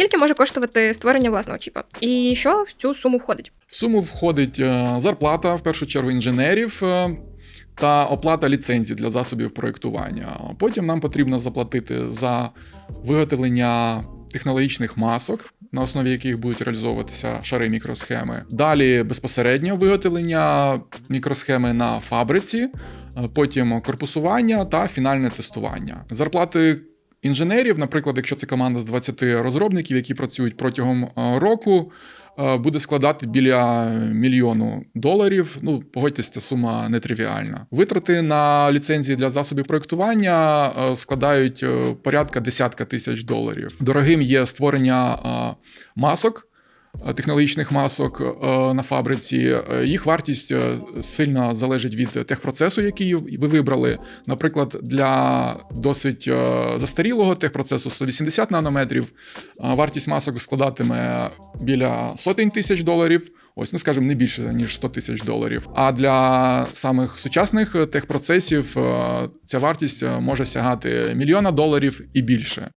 Скільки може коштувати створення власного чіпа? І що в цю суму входить? В суму входить е, зарплата, в першу чергу, інженерів е, та оплата ліцензій для засобів проєктування. Потім нам потрібно заплатити за виготовлення технологічних масок, на основі яких будуть реалізовуватися шари мікросхеми. Далі безпосередньо виготовлення мікросхеми на фабриці, е, потім корпусування та фінальне тестування. Зарплати інженерів, наприклад, якщо це команда з 20 розробників, які працюють протягом е, року, е, буде складати біля мільйону доларів. Ну, погодьтесь, ця сума нетривіальна. Витрати на ліцензії для засобів проєктування е, складають порядка десятка тисяч доларів. Дорогим є створення масок. Е, Технологічних масок е, на фабриці Е, їх вартість сильно залежить від техпроцесу, який ви вибрали. Наприклад, для досить застарілого техпроцесу 180 нанометрів вартість масок складатиме біля сотень тисяч доларів. Ось, ну скажімо, не більше ніж 100 тисяч доларів. А для самих сучасних техпроцесів ця вартість може сягати мільйона доларів і більше.